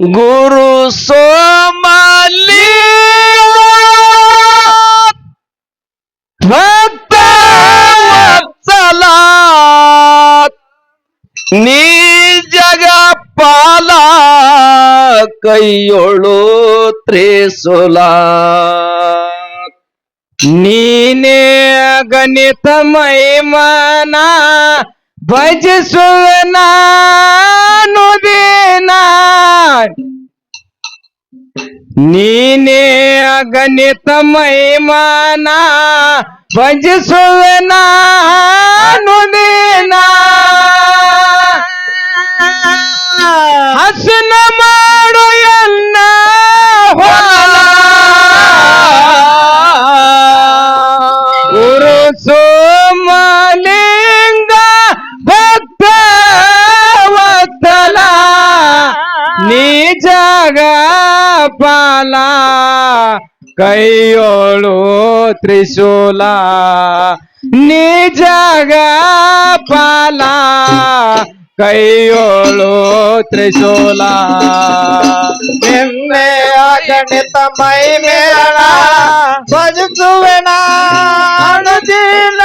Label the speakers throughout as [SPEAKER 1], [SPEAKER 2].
[SPEAKER 1] ಗುರು ಸೋಮಲಿ ಭಕ್ತ ವತ್ಸಲ ನೀ ಜಗ ಪಾಲ ಕೈಯೊಳು ತ್ರಿಸುಲ ನೀನೇ ಗಣಿತ ಮೈಮನ भज सुना नुदीना। नीने अगणित महिमाना। भज सुना नुदीना। हसन मा ಕೈಯೋಳು ತ್ರಿಶೂಲ ನೀ ಜಗ ಪಾಲ ಕೈಯೋಳು ತ್ರಿಶೂಲ
[SPEAKER 2] ನಿನ್ನೆ ಗಣಿತ ಮೈ ಮೇಳ ಭಜಿಸುವೆ ನಾನುದಿನ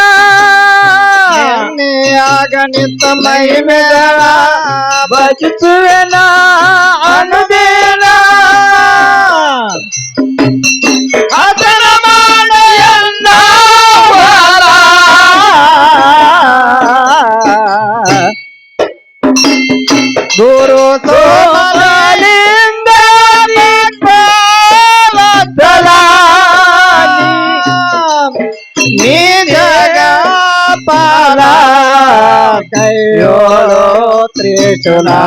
[SPEAKER 2] ನಿನ್ನೆ ಗಣಿತ ಮೈ ಮೇಳ ಭಜಿಸುವೆ ನಾನುದಿನ విమోచనా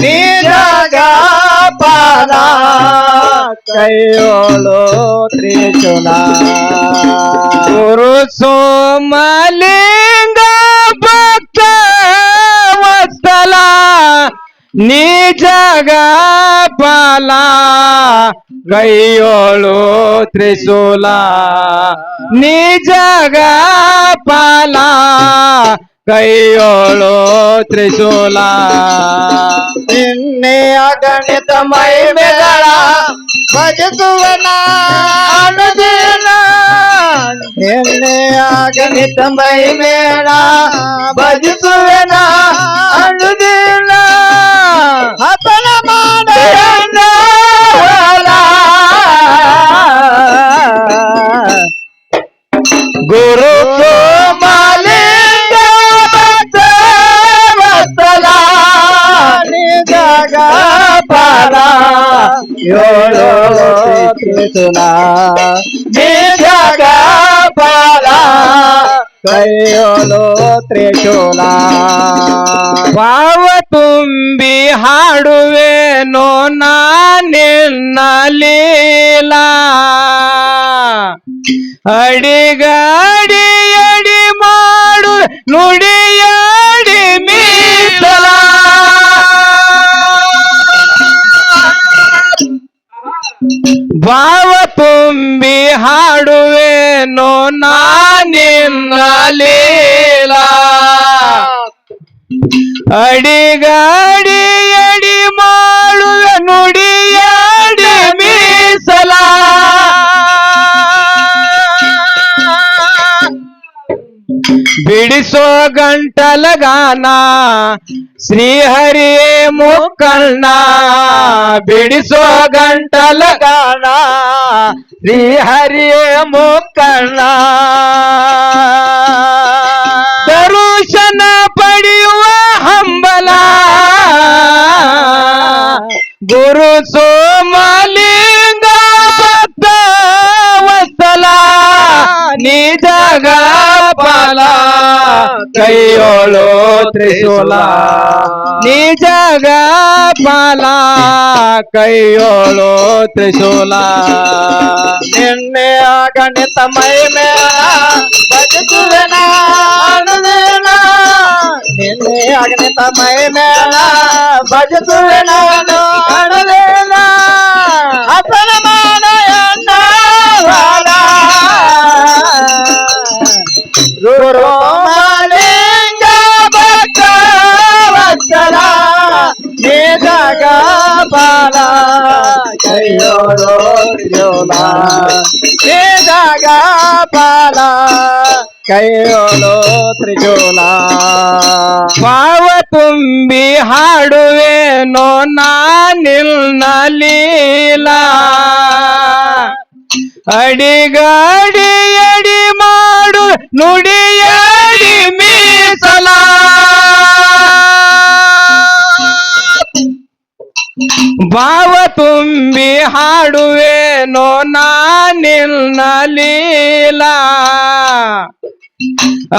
[SPEAKER 2] నీరగా పారా కయోలో త్రిచునా
[SPEAKER 1] గురు సోమలింగ భక్త వస్తలా నీ జగా పాలా గయ్యోళు త్రిశూలా నీ జగా పాలా ಕೈಯೋಳು ತ್ರಿಶೂಲ
[SPEAKER 2] ನಿನ್ನೆ ಅಗಣಿತ ಮೈ ಮೇಳ ಭಜಿಸುವೆ ನಾನುದಿನ ನಿನ್ನೆ ಅಗಣಿತ ಮೈ ಮೇಳ ಭಜಿಸುವೆ ನಾನುದಿನ ಹತನ ಮಾಡ
[SPEAKER 1] ಗುರು
[SPEAKER 2] ಪಾಲ ಏಳು ಕೈಯೋಳು ತ್ರಿಶೂಲ.
[SPEAKER 1] ಭಾವ ತುಂಬಿ ಹಾಡುವೆನೋ ನಾನಿನ್ನ ಲೀಲ. ಅಡಿಗಾಡಿ ಅಡಿ ಮಾಡು ನುಡಿಯಾಡಿ ಭಾವ ತುಂಬಿ ಹಾಡುವೆನೋ ನಾನಿನ್ನ ಲೀಲ. ಅಡಿಗಾಡಿ ಅಡಿ ಮಾಡುವೆ ನುಡಿಯಾಡಿ ಮೀಸಲ. ಬಿಡಿಸೋ ಗಂಟಲ ಗಾನ ಶ್ರೀಹರಿ ಮುಕ್ಕಣ್ಣ ಬಿಡಿಸೋ ಗಂಟಲ ಗಾನ ಶ್ರೀಹರಿ ಮುಕ್ಕಣ್ಣ ದರುಶನ ಪಡೆಯುವ ಹಂಬಲ ಗುರು ಸೋಮಲಿಂಗ ನಿಜಗ ಪಾಲ, ಕೈಯೋಳು ತ್ರಿಶೂಲ. ನಿಜಗ ಪಾಲ, ಕೈಯೋಳು ತ್ರಿಶೂಲ.
[SPEAKER 2] ನಿನ್ನೆ ಗಣಿತ ಮೈ ಮೇಳ ಗಣಿತ ಮೈ ಹತನ ಮಾಡ ಗುರು ಮಾಲಿಂಗ ಭಕ್ತ ವತ್ಸಲ ಕೈಯೋಳು ತ್ರಿಶೂಲ ನೀ ಜಗ ಪಾಲ ಕೈಯೋಳು ತ್ರಿಶೂಲ
[SPEAKER 1] ಭಾವ ತುಂಬಿ ಹಾಡುವೇನೋ ನಾನಿಲ್ನ ಲೀಲಾ. ಅಡಿಗಾಡಿ ಅಡಿ ಮಾಡು ನುಡಿಯಾಡಿ ಮೀಸಲ. ಭಾವ ತುಂಬಿ ಹಾಡುವೇನೋ ನಾನಿಲ್ಲ ಲೀಲಾ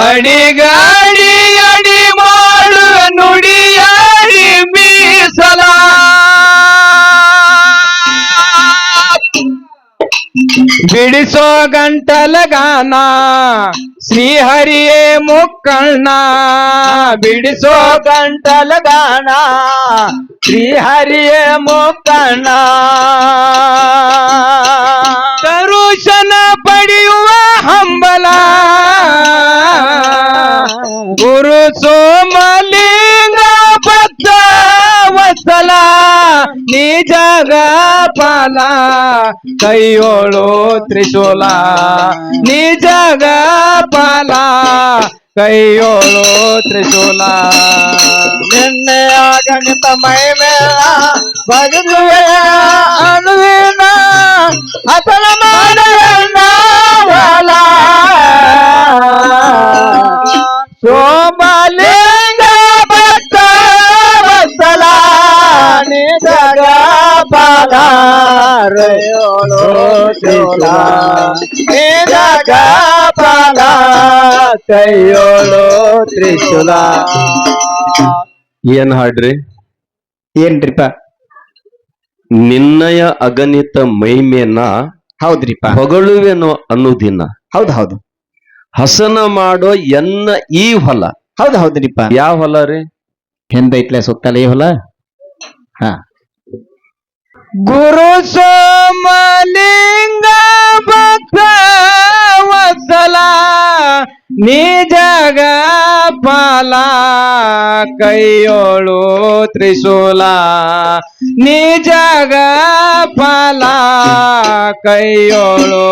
[SPEAKER 1] ಅಡಿಗಾಡಿ ಅಡಿ ಮಾಡುವ ನುಡಿಯಾಡಿ ಮೀಸಲ. ಬಿಡಿಸೋ ಗಂಟಲ ಗಾನ ಶ್ರೀಹರಿಯೇ ಮುಕ್ಕಣ್ಣ. ಬಿಡಿಸೋ
[SPEAKER 2] ಗಂಟಲ ಗಾನ ಶ್ರೀಹರಿಯೇ ಮುಕ್ಕಣ್ಣ.
[SPEAKER 1] ನಿಜಗ ಫಲ ಕೈಯೋಳು ತ್ರಿಶೂಲ ನಿಜಗ ಫಲ ಕೈಯೋಳು ತ್ರಿಶೂಲ
[SPEAKER 2] ನಿನ್ನೆ ಗಣಿತ ಮೈ ಮೇಳ ಬದುಕುವೆ ಅನುವಿನ ಅತನ ಮಾಡಲ್ಲ ವಾಲ ತ್ರಿಶೂಲ.
[SPEAKER 3] ಏನ್ ಹಾಡ್ರಿ?
[SPEAKER 2] ಏನ್ರಿಪ್ಪ?
[SPEAKER 3] ನಿನ್ನಯ ಅಗಣಿತ ಮೈಮೇನ
[SPEAKER 2] ಹೌದ್ರಿಪ್ಪ.
[SPEAKER 3] ಹೊಗಳುವೆನೋ ಅನ್ನುದಿನ.
[SPEAKER 2] ಹೌದು ಹೌದು.
[SPEAKER 3] ಹಸನ ಮಾಡೋ ಎನ್ನ ಈ ಹೊಲ.
[SPEAKER 2] ಹೌದು ಹೌದ್ರಿಪ್ಪ.
[SPEAKER 3] ಯಾವ ಹೊಲ ರೀ?
[SPEAKER 2] ಹೆಂದೈತ್ಲೆ ಸುತ್ತಲೇ ಈ ಹೊಲ? ಹಾ
[SPEAKER 1] ಗುರು ಸೋಮಲಿಂಗ ಭಕ್ತ ವತ್ಸಲ ನಿಜಗ ಪಾಲ ಕೈಯೋಳು ತ್ರಿಶೂಲ ನಿಜಗ ಪಾಲ ಕೈಯೋಳು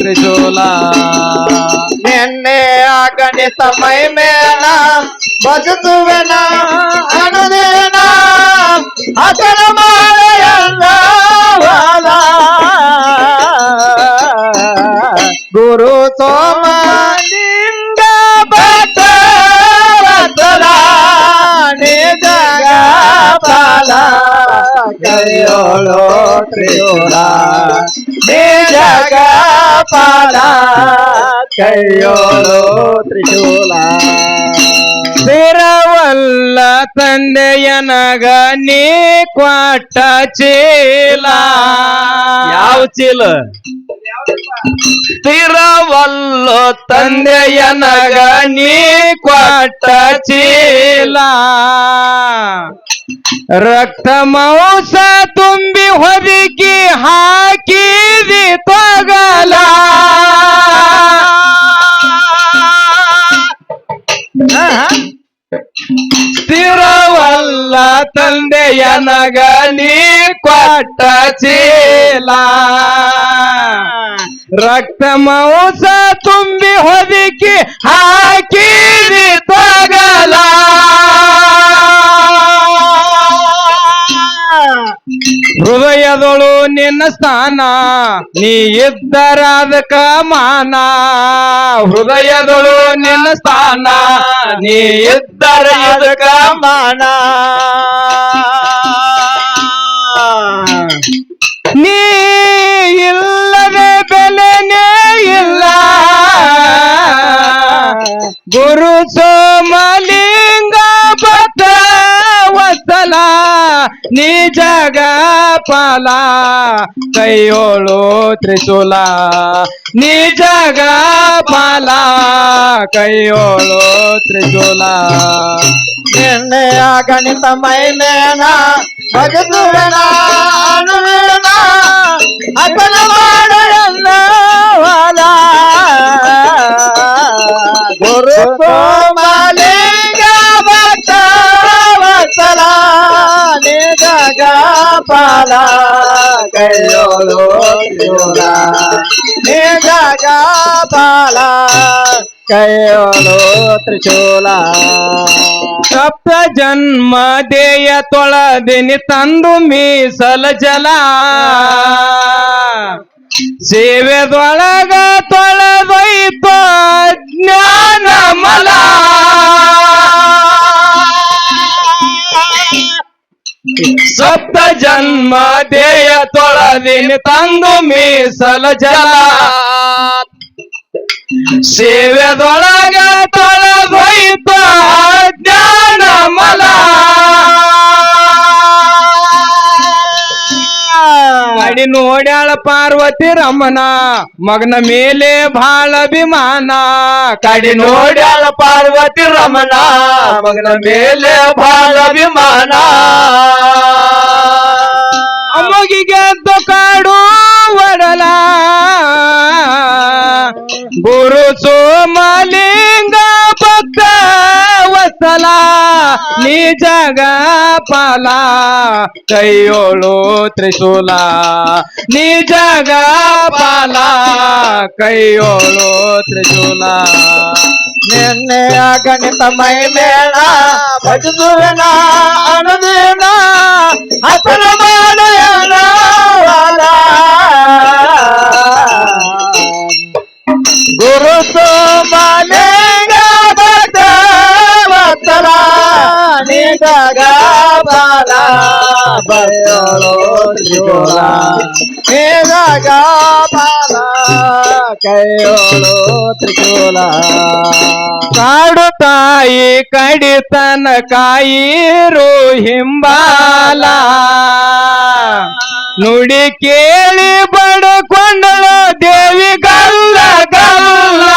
[SPEAKER 1] ತ್ರಿಶೂಲ
[SPEAKER 2] ನಿನ್ನೆ ಗಣಿತ ಮೈ ಮೇಲ ಬದುಕುವೆನ ಅನುದಿನ ಅತನ ಮಾಲೆಯಲ್ಲ ಗುರು ಸೋಮಲಿಂಗ ಕೈಯೋಳು ತ್ರಿಯೋಳ ನಿಜಗ ಪಾಲ ಕೈಯೋಳು ತ್ರಿಶೂಲ
[SPEAKER 1] ಸ್ಥಿರವಲ್ಲ ತಂದೆಯನಗ ನೀ ಕ್ವಾಟ ಚೀಲ.
[SPEAKER 3] ಯಾವ ಚೀಲ?
[SPEAKER 1] ಸ್ಥಿರವಲ್ಲೋ ತಂದೆಯನಗ ನೀ ಕ್ವಾಟ ಚೀಲ. ರಕ್ತ ಮಾಂಸ ತುಂಬಿ ಹೊದಿಕಿ ಹಾಕಿದಿ ತೊಗಲ. ಸ್ಥಿರವಲ್ಲ ತಂದೆಯ ನೀ ಕೊಟ್ಟ ಚೀಲ. ರಕ್ತ ಮಾಂಸ ತುಂಬಿ ಹೊದಿಕಿ ಹಾಕಿದಿ ತೊಗಲ. ಹೃದಯದೊಳು ನಿನ್ನ ಸ್ಥಾನ, ನೀ ಇದ್ದರಾದ ಮಾನ. ಹೃದಯದೊಳು ನಿನ್ನ ಸ್ಥಾನ, ನೀ ಇದ್ದರಾದ
[SPEAKER 2] ಮಾನ.
[SPEAKER 1] ನೀ ಇಲ್ಲದೆ ಬೆಲೆನೇ ಇಲ್ಲ. ಗುರು ಸೋಮಲಿಂಗ ನಿಜಗ ಫಲ ಕೈಯೋಳು ತ್ರಿಶೂಲ ನಿಜಗ ಫಲ ಕೈಯೋಳು ತ್ರಿಶೂಲ
[SPEAKER 2] ನಿನ್ನೆ ಗಣಿತ ಮೈ ಮೇನ ಬದುಕುವೆನ ಅನುವಿನ ಅತನ ಮಾಡಲ್ಲ ವಾಲ ಗುರು ಸೋಮಲಿಂಗ ಭಕ್ತ ವತ್ಸಲ ನಿಜಗ
[SPEAKER 1] ಪಾಲ ಕೈಯೋಳು ತ್ರಿಶೂಲ ನೀ ಜಗ ಪಾಲ ಕೈಯೋಳು ತ್ರಿಶೂಲ ಸಪ್ತ ಜನ್ಮ ದೇಯ ತೊಳದಿನಿ ತಂದು ಮೀಸಲ ಜಲ ಸೇವೆದೊಳಗ ತೊಳೆದೊಯ್ತು ಜ್ಞಾನ ಮಲ ಸಪ್ತ ಜನ್ಮ ದೇಯ ತೊಳದಿನಿ ತಂದು ಮೀಸಲ ಜಲ ಸೇವೆದೊಳಗ ತೊಳೆದೊಯ್ತು ಜ್ಞಾನ ಮಲ ಕಡಿ ನೋಡ್ಯಾಳ ಪಾರ್ವತಿ ರಮಣ ಮಗನ ಮೇಲೆ ಬಹಳ ಅಭಿಮಾನ ಕಡಿ ನೋಡ್ಯಾಳ ಪಾರ್ವತಿ ರಮಣ ಮಗನ ಮೇಲೆ ಬಹಳ ಅಭಿಮಾನ ಅಮ್ಮಗಿಗೆ ಎದ್ದು ಕಾಡು ಒಡಲ ಗುರು ಸೋಮಲಿಂಗ ಭಕ್ತ ವತ್ಸಲ ನೀ ಜಗ ಪಾಲ ಕೈಯೋಳು ತ್ರಿಶೂಲ. ನೀ ಜಗ ಪಾಲ ಕೈಯೋಳು ತ್ರಿಶೂಲ. ನಿನ್ನೆ ಗಣಿತ ಮೈ ಮೇಳ ಭಜಿಸುವೆನ ಅನುದಿನ ಹಸನ ಕಾಡು ತಾಯಿ ಕಡಿತನ ಕಾಯಿರು ಹಿಂಬಾಲ. ನುಡಿ ಕೇಳಿ ಬಡಕೊಂಡಳು ದೇವಿ ಗಲ್ಲ ಗಲ್ಲ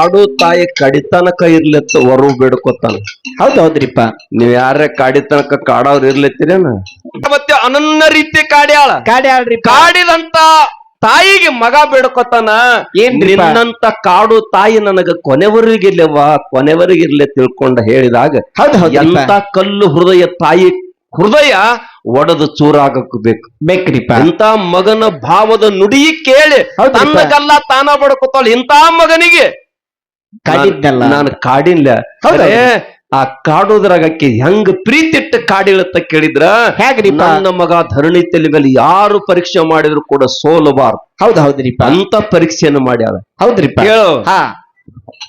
[SPEAKER 3] ಕಾಡು ತಾಯಿ ಕಡಿತನಕ ಇರ್ಲತ್ತ ವರು ಬೇಡ್ಕೋತಾನ.
[SPEAKER 2] ಹೌದ್ ಹೌದ್ರಿಪ್ಪ
[SPEAKER 3] ನೀವ್ ಯಾರ ಕಾಡಿತನಕ ಕಾಡವ್ರ ಇರ್ಲೆತ್ತೀರೇನ? ಮತ್ತೆ ಅನನ್ನ ರೀತಿ ಕಾಡ್ಯಾಳ.
[SPEAKER 2] ಕಾಡ್ಯಾಳ್ರಿ
[SPEAKER 3] ಕಾಡಿದಂತ ತಾಯಿಗೆ ಮಗ ಬೇಡ್ಕೋತಾನ.
[SPEAKER 2] ಏನ್
[SPEAKER 3] ನಿನ್ನಂತ ಕಾಡು ತಾಯಿ ನನಗ ಕೊನೆವರೆಗಿಲ್ಲವ ಕೊನೆವರೆಗಿರ್ಲೆ ತಿಳ್ಕೊಂಡ ಹೇಳಿದಾಗ
[SPEAKER 2] ಹೌದ್ ಹೌದ್ರಿಪ್ಪ.
[SPEAKER 3] ಎಂತ ಕಲ್ಲು ಹೃದಯ ತಾಯಿ ಹೃದಯ ಒಡದ ಚೂರಾಗಕ್ ಬೇಕು.
[SPEAKER 2] ಬೇಕ್ರಿಪ್ಪ.
[SPEAKER 3] ಇಂತ ಮಗನ ಭಾವದ ನುಡಿ ಕೇಳಿ
[SPEAKER 2] ಹೌದ್ರಿಪ್ಪ.
[SPEAKER 3] ತನ್ನಗಲ್ಲ ತಾನ ಬಡ್ಕೊತಾಳ ಇಂತ ಮಗನಿಗೆ.
[SPEAKER 2] ಕಾಡಿದ್ನಲ್ಲ
[SPEAKER 3] ನಾನು ಕಾಡಿಲ್ಲ. ಆ ಕಾಡೋದ್ರಾಗ ಹೆಂಗ ಹೆಂಗ್ ಪ್ರೀತಿಟ್ಟ ಕಾಡಿಳತ್ತ ಕೇಳಿದ್ರ?
[SPEAKER 2] ಹೇಗ್ರಿ
[SPEAKER 3] ನನ್ನ ಮಗ ಧರಣಿ ತಲೆ ಮೇಲೆ ಯಾರು ಪರೀಕ್ಷೆ ಮಾಡಿದ್ರು ಕೂಡ ಸೋಲಬಾರ್ದು.
[SPEAKER 2] ಹೌದ್ ಹೌದ್ರಿಪ್ಪ.
[SPEAKER 3] ಅಂತ ಪರೀಕ್ಷೆಯನ್ನು ಮಾಡ್ಯಾರ.
[SPEAKER 2] ಹೌದ್ರಿಪ್ಪ.
[SPEAKER 3] ಹೇಳು
[SPEAKER 2] ಹಾ.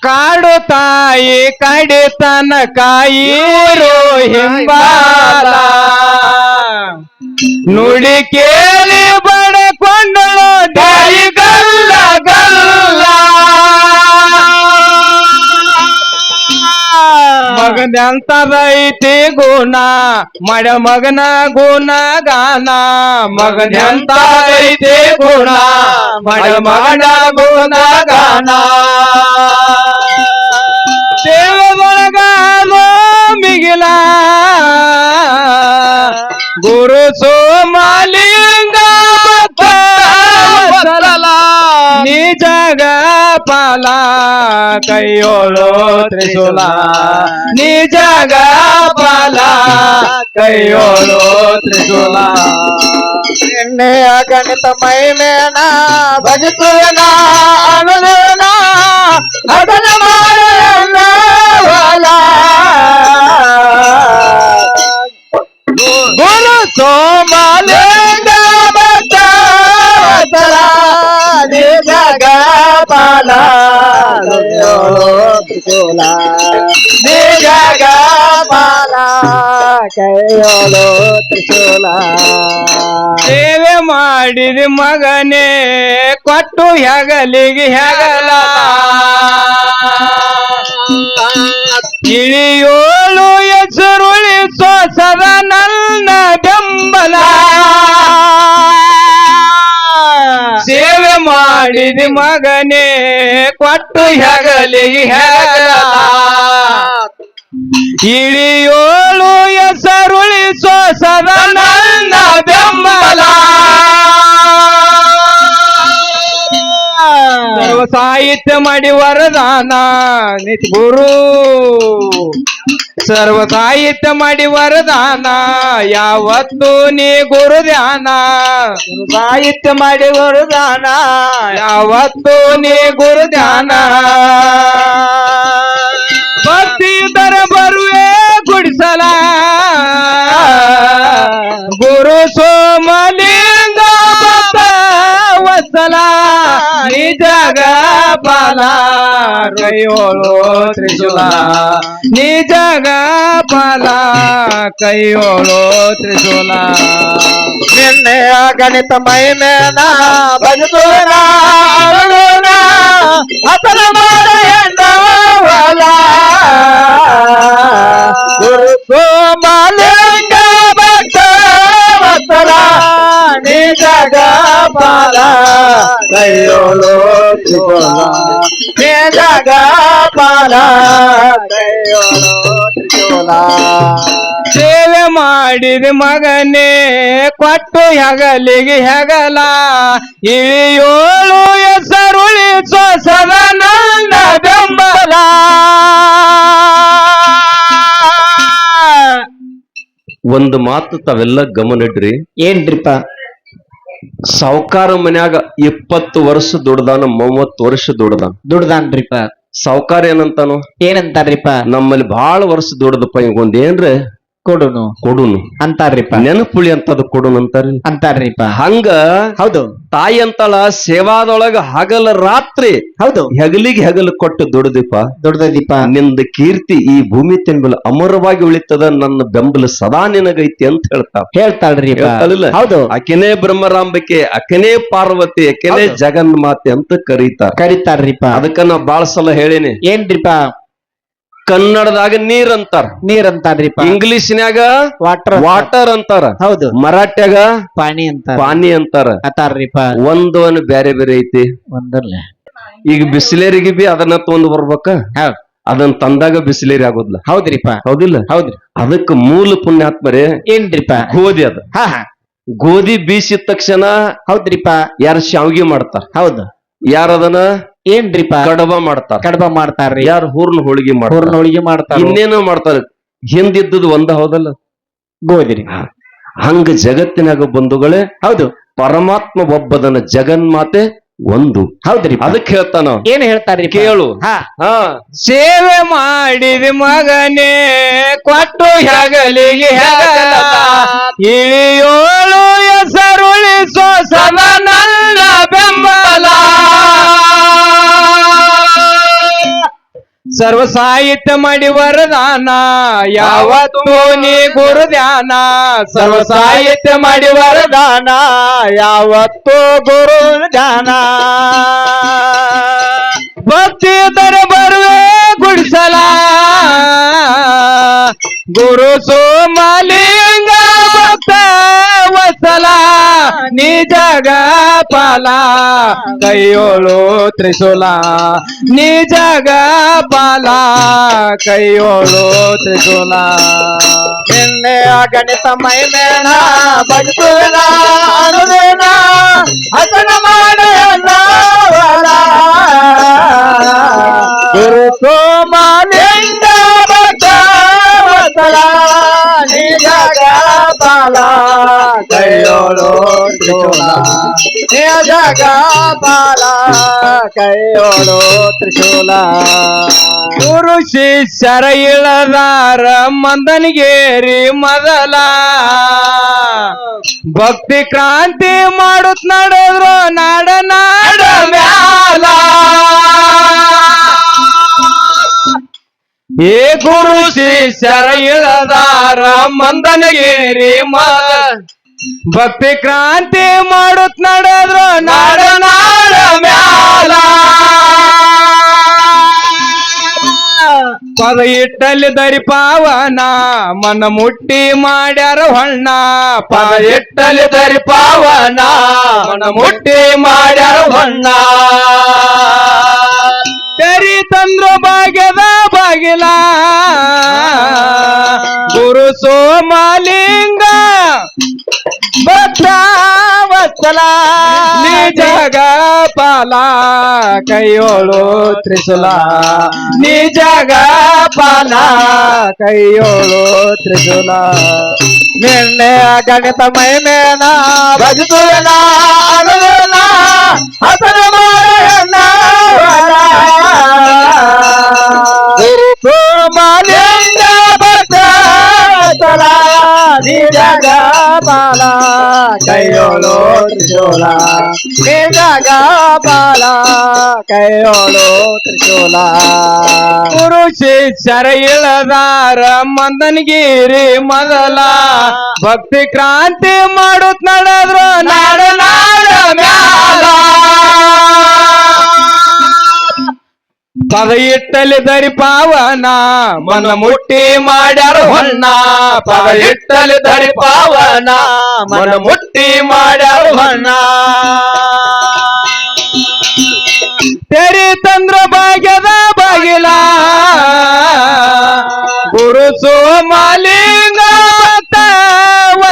[SPEAKER 1] ಕಾಡು ತಾಯಿ ಕಾಡಿತನ ಕಾಯಿ ಹಿಂಬಾಲ. ನುಡಿ ಕೇಳಿ ಬಡಕೊಂಡಳು ತಾಯಿ ಗಲ್ಲ ಗಲ್ಲ मगन्यांचा ते गोना मड मगन गोना गाना. मगन्यांचा ते गोना मड मगन गोना गाना. देव मरगालो मिगला. गुरु सो मालिंगा निजगा पाला. ಕೈಯೋಳು ತ್ರಿಶೂಲ ನಿಜಗ ಪಾಲ ಕೈಯೋಳು ತ್ರಿಶೂಲ ಎಣ್ಣೆ ಗಣಿತ ಮೈ ಮೇನ ಭಜಿಸುವನ ಅನುದಿನ ಅದನ ಮಾಡಲ್ಲ ಗುರು ಸೋಮಲಿಂಗ ಭಕ್ತವತ್ಸಲ ನಿಜಗ ಸೇವೆ ಮಾಡಿದ ಮಗನೇ ಕೊಟ್ಟು ಹೆಗಲಿಗೆ ಹೆಗಲ. ಮಾಡಿದ ಮಗನೇ ಕೊಟ್ಟು ಹೆಗಲಿ ಹೆಗಲ ಇಳಿಯೋಳು ಹೆಸರುಳಿಸೋ ಸದಾ सर्व साहित्य माडीवर जाणार गुरु सर्व साहित्य माडीवर जाणार या दोन्ही गुरु ध्याना साहित्य माडीवर जाणार. या वस्तूनी गुरु ध्याना ಕೈಯೋಳು ತ್ರಿಶೂಲ ನಿಜಗ ಬಾಲ ಕೈಯೋಳು ತ್ರಿಶೂಲ ನಿನ್ನೆ ಗಣಿತ ಮೈಮೇನ ಬಜದೂರ ಹತನ ಮಾಡ ಎಂದವಲ ಗುರು ಸೋಮಲಿಂಗ ಭಕ್ತ ವತ್ಸಲ ಸೇವೆ ಮಾಡಿದ ಮಗನೇ ಕೊಟ್ಟು ಹೆಗಲಿಗೆ ಹೆಗಲ. ಇಳಿಯೋಳು ಹೆಸರುಳಿ ಸೊಸದ ನನ್ನ ಬೆಂಬಲ.
[SPEAKER 3] ಒಂದು ಮಾತು ತಾವೆಲ್ಲ ಗಮನಿಡ್ರಿ
[SPEAKER 2] ಏನ್ರಿಪ್ಪ?
[SPEAKER 3] ಸಾವುಕಾರ ಮನ್ಯಾಗ ಇಪ್ಪತ್ತು ವರ್ಷ ದುಡ್ದಾನ ಮೂವತ್ತು ವರ್ಷ ದುಡ್ದಾನ.
[SPEAKER 2] ದುಡ್ದಾನ್ರಿಪ್ಪ.
[SPEAKER 3] ಸಾವುಕಾರ ಏನಂತಾನು?
[SPEAKER 2] ಏನಂತಾರ್ರಿಪ್ಪ
[SPEAKER 3] ನಮ್ಮಲ್ಲಿ ಬಹಳ ವರ್ಷ ದುಡ್ದಪ್ಪ ಇವಂದ್ ಏನ್ರ?
[SPEAKER 2] ಕೊಡುನು.
[SPEAKER 3] ಕೊಡುನು.
[SPEAKER 2] ಅಂತಾರ್ರಿಪ್ಪ.
[SPEAKER 3] ನೆನಪುಳಿ ಅಂತದ ಕೊಡುನು ಅಂತಾರ
[SPEAKER 2] ಅಂತಾರ್ರಿಪ್ಪ.
[SPEAKER 3] ಹಂಗ
[SPEAKER 2] ಹೌದು.
[SPEAKER 3] ತಾಯಿ ಅಂತಳ ಸೇವಾದೊಳಗ ಹಗಲ ರಾತ್ರಿ
[SPEAKER 2] ಹೌದು.
[SPEAKER 3] ಹೆಗಲಿಗೆ ಹೆಗಲು ಕೊಟ್ಟು ದುಡ್ದಿಪ್ಪ.
[SPEAKER 2] ದೊಡ್ಡದೀಪ
[SPEAKER 3] ನಿಂದ ಕೀರ್ತಿ ಈ ಭೂಮಿ ತೆಂಬಲ ಅಮರವಾಗಿ ಉಳಿತದ ನನ್ನ ಬೆಂಬಲ ಸದಾ ನಿನಗೈತಿ ಅಂತ ಹೇಳ್ತಾ
[SPEAKER 2] ಹೇಳ್ತಾಳ್ರಿ
[SPEAKER 3] ಹೇಳ್ತಾಳಿಲ್ಲ?
[SPEAKER 2] ಹೌದು.
[SPEAKER 3] ಆಕೆನೇ ಬ್ರಹ್ಮರಾಂಬಿಕೆ ಆಕೆನೇ ಪಾರ್ವತಿ ಆಕೆನೇ
[SPEAKER 2] ಜಗನ್
[SPEAKER 3] ಜಗನ್ಮಾತೆ ಅಂತ ಕರೀತಾರ
[SPEAKER 2] ಕರಿತಾರ್ರಿಪ್ಪ
[SPEAKER 3] ಅದಕ್ಕ ನಾ ಬಾಳ ಸಲ ಹೇಳೇನಿ.
[SPEAKER 2] ಏನ್ರಿಪ್ಪ?
[SPEAKER 3] ಕನ್ನಡದಾಗ ನೀರ್ ಅಂತಾರ
[SPEAKER 2] ನೀರ್ ಅಂತಾರ್ರಿಪ್ಪ
[SPEAKER 3] ಇಂಗ್ಲಿಷ್ನ್ಯಾಗ
[SPEAKER 2] ವಾಟರ್
[SPEAKER 3] ವಾಟರ್ ಅಂತಾರ.
[SPEAKER 2] ಹೌದು.
[SPEAKER 3] ಮರಾಠ್ಯಾಗ
[SPEAKER 2] ಪಾನಿ ಅಂತ
[SPEAKER 3] ಪಾನಿ ಅಂತಾರ.
[SPEAKER 2] ಅತಾರ್ರಿಪ್ಪ.
[SPEAKER 3] ಒಂದು ಬ್ಯಾರೆ ಬೇರೆ ಐತಿ.
[SPEAKER 2] ಒಂದಲ್ಲ
[SPEAKER 3] ಈಗ ಬಿಸಿಲೇರಿಗೆ ಬಿ ಅದನ್ನ ತಗೊಂಡ್ ಬರ್ಬೇಕ. ಅದನ್ನ ತಂದಾಗ ಬಿಸಿಲೇರಿ ಆಗೋದ್ಲ.
[SPEAKER 2] ಹೌದ್ರಿಪ್ಪ.
[SPEAKER 3] ಹೌದಿಲ್ಲ?
[SPEAKER 2] ಹೌದ್ರಿ.
[SPEAKER 3] ಅದಕ್ಕ ಮೂಲ ಪುಣ್ಯಾತ್ಮರೇ
[SPEAKER 2] ಏನ್ರಿಪ್ಪ?
[SPEAKER 3] ಗೋಧಿ ಅದ.
[SPEAKER 2] ಹಾ ಹಾ.
[SPEAKER 3] ಗೋಧಿ ಬೀಸಿದ ತಕ್ಷಣ
[SPEAKER 2] ಹೌದ್ರಿಪ್ಪ.
[SPEAKER 3] ಯಾರ ಶಾವಿಗೆ ಮಾಡ್ತಾರ?
[SPEAKER 2] ಹೌದು.
[SPEAKER 3] ಯಾರ ಅದನ್ನ
[SPEAKER 2] ಏನ್ರಿಪ್ಪ
[SPEAKER 3] ಕಡಬ ಮಾಡ್ತಾರ.
[SPEAKER 2] ಕಡಬ ಮಾಡ್ತಾರ್ರಿ.
[SPEAKER 3] ಯಾರು ಹೂರ್ನ ಹೋಳಿಗೆ ಮಾಡ್ತಾರ?
[SPEAKER 2] ಹೂರ್ನ ಹೋಳಿಗೆ ಮಾಡ್ತಾರ?
[SPEAKER 3] ಇನ್ನೇನೋ ಮಾಡ್ತಾರ. ಹಿಂದಿದ್ದದ ಒಂದ ಹೌದಲ್ಲ?
[SPEAKER 2] ಗೋದಿರಿ.
[SPEAKER 3] ಹಂಗ ಜಗತ್ತಿನಾಗ ಬಂಧುಗಳೇ
[SPEAKER 2] ಹೌದು.
[SPEAKER 3] ಪರಮಾತ್ಮ ಒಬ್ಬದನ ಜಗನ್ಮಾತೆ ಒಂದು.
[SPEAKER 2] ಹೌದ್ರಿ.
[SPEAKER 3] ಅದಕ್ಕೆ ಹೇಳ್ತಾನ
[SPEAKER 2] ಏನ್ ಹೇಳ್ತಾರ್ರಿ
[SPEAKER 3] ಕೇಳು.
[SPEAKER 1] ಸೇವೆ ಮಾಡಿದ ಮಗನೇ ಕೊಟ್ಟು ಹೆಗಲಿಗೆ ಹೆಗಲ. ಇಳಿಯೋಳು ಹೆಸರುಳಿಸೋ ಸದ ನನ್ನ ಬೆಂಬಲ. ಸರ್ವ ಸಾಹಿತ್ಯ ಮಾಡಿ ವರದಾನ, ಯಾವತ್ತು ನೀ ಗುರು ಧ್ಯಾನ ಸರ್ವ ಸಾಹಿತ್ಯ ಮಾಡಿ ವರದಾನ, ಯಾವತ್ತು ಗುರು ಧ್ಯಾನ ಭಕ್ತಿ ತರ ಬರುವೆ ಗುಡಿಸಲ. ಗುರು ಸೋಮಲಿಂಗ ನಿಜಗ ಪಾಲ ಕೈಯೋಳು ತ್ರಿಶೂಲ ನಿಜಗ ಪಾಲ ಕೈಯೋಳು ತ್ರಿಶೂಲ ನಿನ್ನೆ ಗಣಿತ ಮೈಮೇನ ಬದುಕುವಿನ ಅನುದಿನ ಹಸನ ಗುರು ಸೋಮಲಿಂಗ ಭಕ್ತ ವತ್ಸಲ ನಿಜಗ ಪಾಲ ಕೈಯೋಳು ತ್ರಿಶೂಲ. ಗುರು ಶಿಷ್ಯರ ಇಳದಾರ ಮಂದನಿಗೇರಿ ಮೊದಲ. ಭಕ್ತಿ ಕ್ರಾಂತಿ ಮಾಡುತ್ ನಡೆದ್ರು ನಾಡ ನಾಡ ಮ್ಯಾಲ. ಏ ಗುರು ಶಿಷ್ಯರ ಇಳದಾರ ಮ ಭಕ್ತಿ ಕ್ರಾಂತಿ ಮಾಡುತ್ ನಡೆದ್ರು ನಾಡ ನಾಡ ಮ್ಯಾಲ. ಪದ ಇಟ್ಟಲ್ಲಿ ದರಿ ಪಾವನ ಮನ ಮುಟ್ಟಿ ಮಾಡ್ಯಾರ ಹೊಣ್ಣ ಪದ ಇಟ್ಟಲ್ಲಿ ದರಿ ಪಾವನ ಮನ ಮುಟ್ಟಿ ಮಾಡ್ಯಾರ ಹೊಣ್ಣ ತೆರಿ ತಂದ್ರು ಭಾಗ್ಯದ लागला गुरु सोमालिंग बसला. बसला निजग पाला कैयोळो त्रिसुला. निजग पाला कैयोळो त्रिसुला. निर्णय गणित मैमेना भजतुला अनुना हसन मार. ಬಾಲ, ಕೈಯೋಳು ತ್ರಿಶೂಲ. ನೀ ಬಾಲ, ಕೈಯೋಳು ತ್ರಿಶೂಲ. ಗುರು ಶಿಷ್ಯರ ಇಳದಾರ ಮಂದನಗಿರಿ ಮೊದಲ. ಭಕ್ತಿ ಕ್ರಾಂತಿ ಮಾಡುತ್ತ ನಡೆದ್ರು ನಾಡ ನಾಡ ಮ್ಯಾಲ. ಪದ ಇಟ್ಟಲಿ ದರಿ ಪಾವನ, ಮನ ಮುಟ್ಟಿ ಮಾಡ್ಯಾರ ಹೊನ್ನ. ಪದ ದರಿ ಪಾವನ, ಮನ ಮುಟ್ಟಿ ಮಾಡ್ಯಾರ ಹೊನ್ನ. ತೆರಿ ತಂದ್ರ ಭಾಗ್ಯದ ಬಾಗಿಲ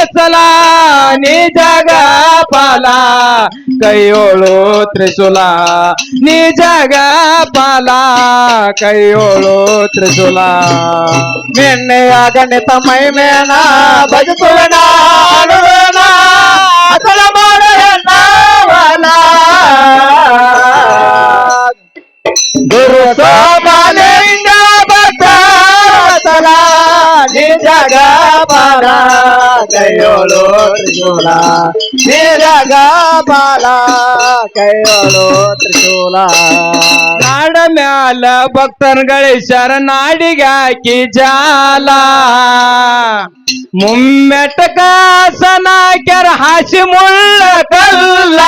[SPEAKER 1] ಗುರು ಸೋಮಾಲಿಂಗ ವಸಲ ನಿಜಗ ಪಾಲ ಕೈಯೋಳು ತ್ರಿಶೂಲ ನಿಜಗ ಪಾಲ ಕೈಯೋಳು ತ್ರಿಶೂಲ ನಿನ್ನೆಯ ಗಣಿತ ಮೈ ಮೇನ ಭಜಪುರನ ಅನುವೇನ ಅತಳ ಗುರು ಸೋಮಾಲಿಂಗ ಭಕ್ತಲ ನಿಜಗ ಪಾಲ ಕೈಯೋಳು ತ್ರಿಶೂಲ ನಿಜಗ ಪಾಲ ಕೈಯೋಳು ತ್ರಿಶೂಲ ನಾಡ ಮ್ಯಾಲ ಭಕ್ತರುಗಳ ಶರಣಾಡಿಗೆ ಹಾಕಿ ಜಾಲ ಮುಮ್ಮೆಟಕಾಸನ ಕೆರ ಹಾಸಿ ಮುಳ್ಳ ಕಲ್ಲ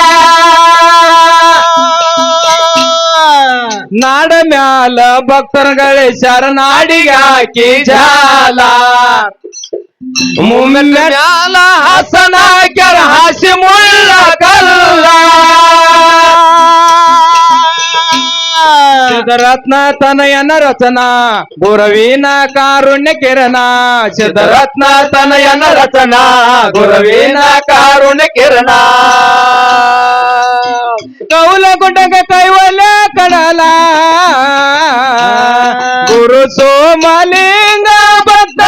[SPEAKER 1] ನಾಡ ಮ್ಯಾಲ ಭಕ್ತರುಗಳ ಶರಣಾಡಿಗೆ ಹಾಕಿ ಜಾಲ मुमन्याला हसना कर हाशिमुल्ला कल्ला सिद्धरत्न तनयन रचना गुरवीना कारुण्य किरणा. सिद्धरत्न तनयन रचना गुरवीना कारुण्य किरणा. ಕೌಲ ಗುಡ್ಡಗ ಕೈವಲ ಕಡಲ ಗುರು ಸೋಮಲಿಂಗ ಭಕ್ತ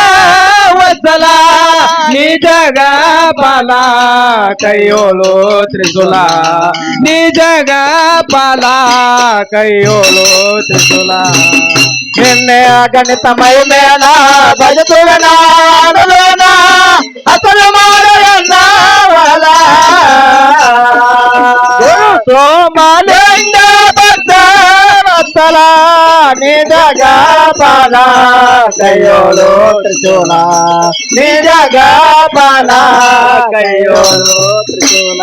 [SPEAKER 1] ವತ್ಸಲ ನಿಜಗ ಪಾಲ ಕೈಯೋಳು ತ್ರಿಶೂಲ ನಿಜಗ ಪಾಲ ಕೈಯೋಳು ತ್ರಿಶೂಲ ನಿನ್ನೆ ಗಣಿತ ಮೈ ಮೇಲ ಭಜತುವೆನ ಅನುವೇನ ವತ್ಸಲ ನಿಜಗ ಪಾಲ ಕೈಯೋಳು ತ್ರಿಶೂಲ ನಿಜಗ ಪಾಲ ಕೈಯೋಳು ತ್ರಿಶೂಲ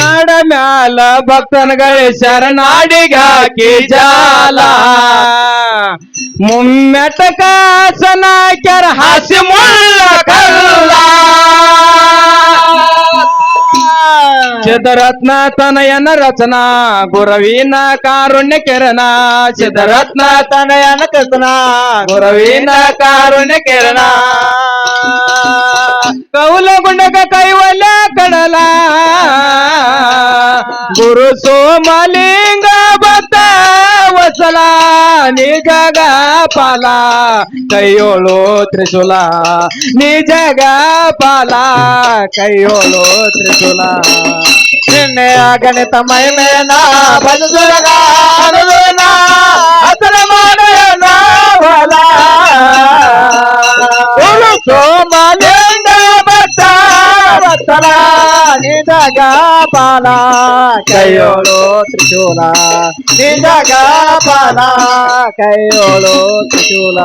[SPEAKER 1] ನಾಡ ಮ್ಯಾಲ ಭಕ್ತನಗಳ ಶರಣಾಡಿಗಾಕಿ ಜಾಲ ಮುಮ್ಮೆಟಕಾಸನ ಕೆರ ಹಾಸಿ ಮುಳ್ಳ ಕಲ್ಲ ಸಿದ್ಧರತ್ನ ತನಯನ ರಚನಾ, ಗುರವೀನ ಕಾರುಣ್ಯ ಕಿರಣ. ಚದರತ್ನ ತನಯನ ಕಸನಾ ಗುರವೀನ ಕಾರುಣ್ಯ ಕಿರಣ. ಕೌಲ ಗುಂಡಕ ಕೈವಲ ಕಡಲ. ಗುರು ಸೋಮಲಿಂಗ త్రిశూలేశ్వర నీ జగపాల కయ్యోలో త్రిశూల. నీ జగపాల కయ్యోలో త్రిశూల. నిన్నే అగణితమైనా భజులుగా సోమాలేంద తల నిందగా పాల కయోళో త్రిశూల. నిందగా పాల కయోళో త్రిశూల.